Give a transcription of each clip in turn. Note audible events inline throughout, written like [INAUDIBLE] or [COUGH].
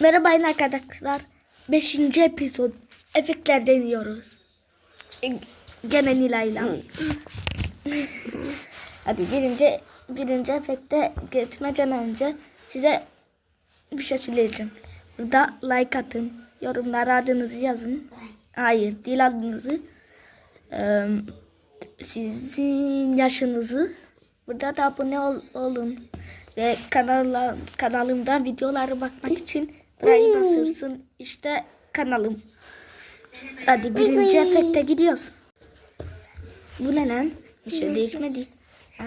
Merhaba arkadaşlar. 5. episod. Efektler deniyoruz. E, Gene Nilay'la. [LAUGHS] Hadi birinci, birinci efekte geçmeden önce size bir şey söyleyeceğim. Burada like atın. Yorumlara adınızı yazın. Hayır değil adınızı. Ee, sizin yaşınızı. Burada da abone ol- olun. Ve kanala, kanalımda videolara bakmak için burayı basırsın. İşte kanalım. Hadi birinci efekte gidiyoruz. Bu ne lan? Bir şey değişmedi. Aa,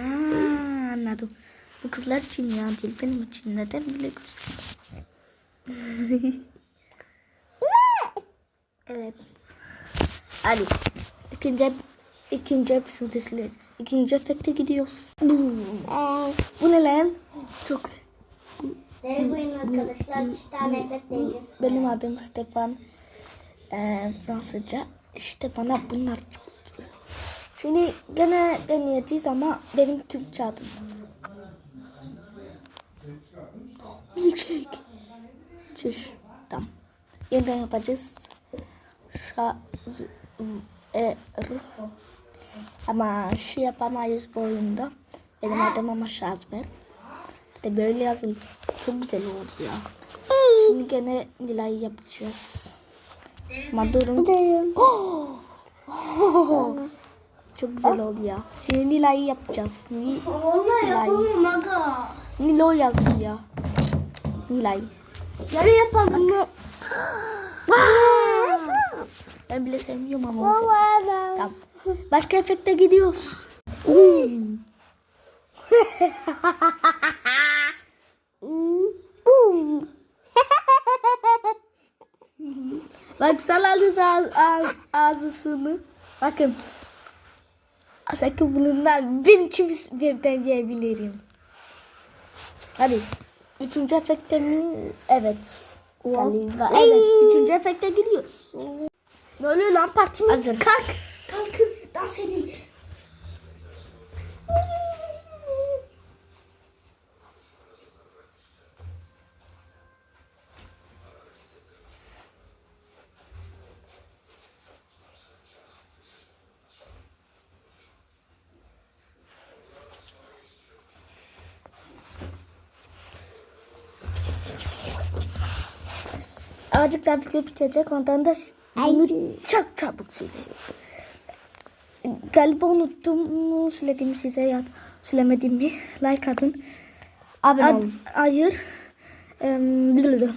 anladım. Bu kızlar için ya değil benim için. Neden bile [LAUGHS] Evet. Hadi. İkinci, ikinci episode izleyelim. İkinci efekte gidiyoruz. Bu ne lan? Çok güzel. Arkadaşlar. Deneyeceğiz. Benim adım Stefan. Ee, Fransızca. İşte bana bunlar çıktı. Şimdi gene deneyeceğiz ama benim Türkçe adım. Milkshake. Çüş. Tamam. Yeniden yapacağız. Şa, z, e, r. Ama şey yapamayız bu oyunda. Benim adım ama Şazber. De böyle yazın. Çok güzel oldu ya. Şimdi gene Nilay yapacağız. Ama durun. Oh! [LAUGHS] Çok güzel oldu ya. Şimdi Nilay'ı yapacağız. Ni Nilay. Nilo yazdı ya. Nilay. Yarı yapalım? Ben bile sevmiyorum ama. Tamam. Başka efekte gidiyoruz. [LAUGHS] Bak salalız ağz, ağz, ağzısını. Bakın. Sakın bundan bir ikimiz birden yiyebilirim. Hadi. Üçüncü efekte mi? Evet. Galiba. Evet. Üçüncü efekte gidiyoruz. Ne oluyor lan partimiz? Hazır. Kalk. Kalkın. Azıcık daha video bitecek. Ondan da bunu çok çabuk söyleyeyim. Galiba unuttum mu söylediğimi size ya söylemedim mi? Like atın. Abone olun. hayır. Blablabla.